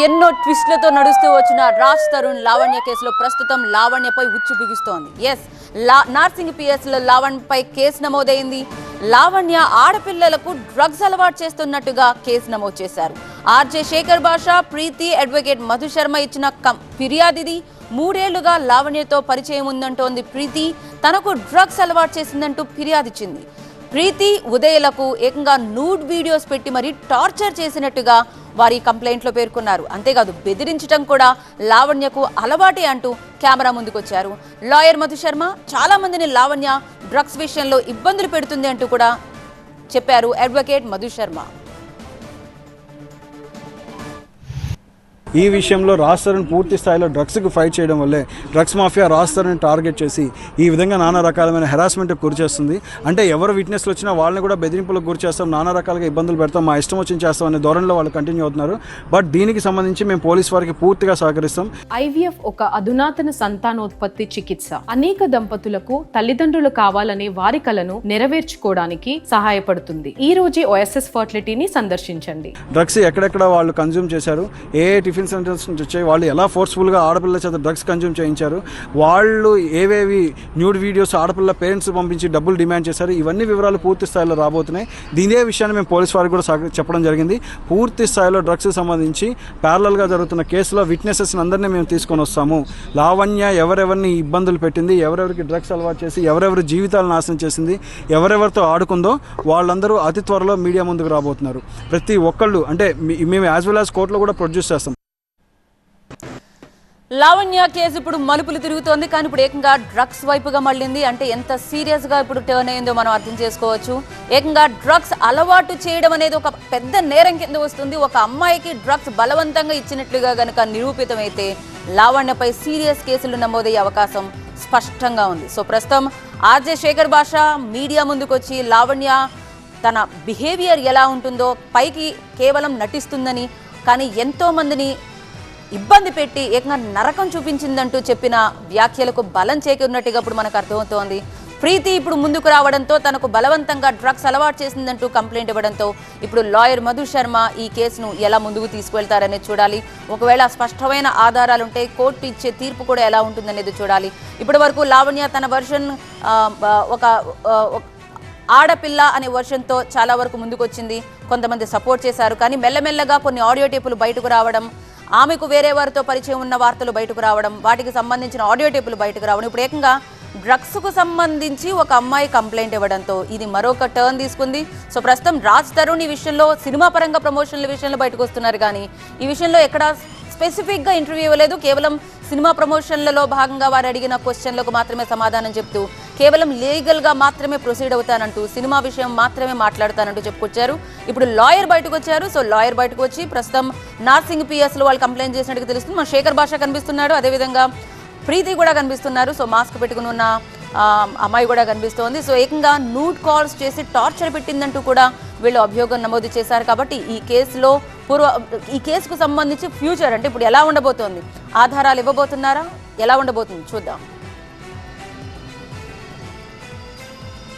ఎన్నో ట్విస్ట్లతో నడుస్తూ వచ్చిన రాజ్ తరుణ్ లావణ్య కేసులో ప్రస్తుతం లావణ్యపై ఉచ్చు బిగుస్తోంది. ఎస్ లా నార్సింగ్ పిఎస్లో లావణ్యపై కేసు నమోదైంది. లావణ్య ఆడపిల్లలకు డ్రగ్స్ అలవాటు చేస్తున్నట్టుగా కేసు నమోదు చేశారు. ఆర్జే శేఖర్ బాషా ప్రీతి అడ్వకేట్ మధు శర్మ ఇచ్చిన కం- ఫిర్యాదిది మూడేళ్ళుగా లావణ్యతో పరిచయం ఉందంటోంది ప్రీతి. తనకు డ్రగ్స్ అలవాటు చేసిందంటూ ఫిర్యాదిచ్చింది. ప్రీతి ఉదయలకు ఏకంగా నూడ్ వీడియోస్ పెట్టి మరీ టార్చర్ చేసినట్టుగా వారి కంప్లైంట్లో పేర్కొన్నారు. అంతేకాదు బెదిరించడం కూడా లావణ్యకు అలవాటే అంటూ కెమెరా ముందుకొచ్చారు. లాయర్ మధు శర్మ చాలా మందిని లావణ్య డ్రగ్స్ విషయంలో ఇబ్బందులు పెడుతుంది అంటూ కూడా చెప్పారు అడ్వకేట్ మధు శర్మ. ఈ విషయంలో తరుణ్ పూర్తి స్థాయిలో డ్రగ్స్కి ఫైట్ చేయడం వల్లే డ్రగ్స్ మాఫియా తరుణ్ టార్గెట్ చేసి ఈ విధంగా నానా రకాలమైన హెరాస్మెంట్కి గురి చేస్తుంది. అంటే ఎవరు విట్నెస్లు వచ్చినా వాళ్ళని కూడా బెదిరింపులకు గురి చేస్తాం నానా రకాలుగా ఇబ్బందులు పెడతాం మా ఇష్టం వచ్చింది చేస్తాం అనే ధోరణిలో వాళ్ళు కంటిన్యూ అవుతున్నారు. బట్ దీనికి సంబంధించి మేము పోలీస్ వారికి పూర్తిగా సహకరిస్తాం. ఐవీఎఫ్ ఒక అధునాతన సంతానోత్పత్తి చికిత్స. అనేక దంపతులకు తల్లిదండ్రులు కావాలనే వారి కలను నెరవేర్చుకోవడానికి సహాయపడుతుంది. ఈ రోజే ఓఎస్ఎస్ ఫర్టిలిటీని సందర్శించండి. డ్రగ్స్ ఎక్కడెక్కడ వాళ్ళు కన్జ్యూమ్ చేశారు ఏ ఏ టిఫిన్ సెంటర్స్ నుంచి వచ్చాయి. వాళ్ళు ఎలా ఫోర్స్ఫుల్గా ఆడపిల్ల చేత డ్రగ్స్ కన్జ్యూమ్ చేయించారు. వాళ్ళు ఏవేవి న్యూడ్ వీడియోస్ ఆడపిల్ల పేరెంట్స్ పంపించి డబ్బులు డిమాండ్ చేశారు. ఇవన్నీ వివరాలు పూర్తి స్థాయిలో రాబోతున్నాయి. దీనే విషయాన్ని మేము పోలీస్ వారికి కూడా చెప్పడం జరిగింది. పూర్తి స్థాయిలో డ్రగ్స్ సంబంధించి ప్యారలల్గా జరుగుతున్న కేసులో విట్నెసెస్ అందరినీ మేము తీసుకొని వస్తాము. లావణ్య ఎవరెవరిని ఇబ్బందులు పెట్టింది ఎవరెవరికి డ్రగ్స్ అలవాటు చేసి ఎవరెవరి జీవితాలు నాశనం చేసింది ఎవరెవరితో ఆడుకుందో వాళ్ళందరూ అతి త్వరలో మీడియా ముందుకు రాబోతున్నారు. ప్రతి ఒక్కళ్ళు అంటే మేము యాజ్ వెల్ యాజ్ కోర్టులో కూడా ప్రొడ్యూస్ చేస్తాం. లావణ్య కేసు ఇప్పుడు మలుపులు తిరుగుతోంది. కానీ ఇప్పుడు ఏకంగా డ్రగ్స్ వైపుగా మళ్ళింది. అంటే ఎంత సీరియస్గా ఇప్పుడు టర్న్ అయిందో మనం అర్థం చేసుకోవచ్చు. ఏకంగా డ్రగ్స్ అలవాటు చేయడం అనేది ఒక పెద్ద నేరం కింద వస్తుంది. ఒక అమ్మాయికి డ్రగ్స్ బలవంతంగా ఇచ్చినట్లుగా గనక నిరూపితమైతే లావణ్యపై సీరియస్ కేసులు నమోదయ్యే అవకాశం స్పష్టంగా ఉంది. సో ప్రస్తుతం ఆర్జే శేఖర్ భాష మీడియా ముందుకొచ్చి లావణ్య తన బిహేవియర్ ఎలా ఉంటుందో పైకి కేవలం నటిస్తుందని కానీ ఎంతో మందిని ఇబ్బంది పెట్టి ఏకంగా నరకం చూపించిందంటూ చెప్పిన వ్యాఖ్యలకు బలం చేకూరినట్టుగా ఇప్పుడు మనకు అర్థమవుతోంది. ప్రీతి ఇప్పుడు ముందుకు రావడంతో తనకు బలవంతంగా డ్రగ్స్ అలవాటు చేసిందంటూ కంప్లైంట్ ఇవ్వడంతో ఇప్పుడు లాయర్ మధు శర్మ ఈ కేసును ఎలా ముందుకు తీసుకువెళ్తారనేది చూడాలి. ఒకవేళ స్పష్టమైన ఆధారాలు ఉంటే కోర్టు ఇచ్చే తీర్పు కూడా ఎలా ఉంటుందనేది చూడాలి. ఇప్పటి వరకు లావణ్య తన వర్షన్ ఒక ఆడపిల్ల అనే వర్షన్తో చాలా వరకు ముందుకు వచ్చింది కొంతమంది సపోర్ట్ చేశారు. కానీ మెల్లమెల్లగా కొన్ని ఆడియో టేపులు బయటకు రావడం ఆమెకు వేరే వారితో పరిచయం ఉన్న వార్తలు బయటకు రావడం వాటికి సంబంధించిన ఆడియో టేపులు బయటకు రావడం ఇప్పుడు ఏకంగా డ్రగ్స్కు సంబంధించి ఒక అమ్మాయి కంప్లైంట్ ఇవ్వడంతో ఇది మరొక టర్న్ తీసుకుంది. సో ప్రస్తుతం రాజ్ తరుణ్ ఈ విషయంలో సినిమా పరంగా ప్రమోషన్ల విషయంలో బయటకు వస్తున్నారు కానీ ఈ విషయంలో ఎక్కడ స్పెసిఫిక్గా ఇంటర్వ్యూ ఇవ్వలేదు. కేవలం సినిమా ప్రమోషన్లలో భాగంగా వారు అడిగిన క్వశ్చన్లకు మాత్రమే సమాధానం చెప్తూ కేవలం లీగల్గా మాత్రమే ప్రొసీడ్ అవుతానంటూ సినిమా విషయం మాత్రమే మాట్లాడతానంటూ చెప్పుకొచ్చారు. ఇప్పుడు లాయర్ బయటకు వచ్చారు. సో లాయర్ బయటకు వచ్చి ప్రస్తుతం నార్సింగ్ పిఎస్లో వాళ్ళు కంప్లైంట్ చేసినట్టుగా తెలుస్తుంది. మన శేఖర్ భాష కనిపిస్తున్నాడు. అదేవిధంగా ప్రీతి కూడా కనిపిస్తున్నారు. సో మాస్క్ పెట్టుకుని ఉన్న అమ్మాయి కూడా కనిపిస్తోంది. సో ఏకంగా నూట్ కాల్స్ చేసి టార్చర్ పెట్టిందంటూ కూడా వీళ్ళు అభియోగం నమోదు చేశారు. కాబట్టి ఈ కేసులో పూర్వ ఈ కేసుకు సంబంధించి ఫ్యూచర్ అంటే ఇప్పుడు ఎలా ఉండబోతోంది? ఆధారాలు ఇవ్వబోతున్నారా? ఎలా ఉండబోతుంది? చూద్దాం.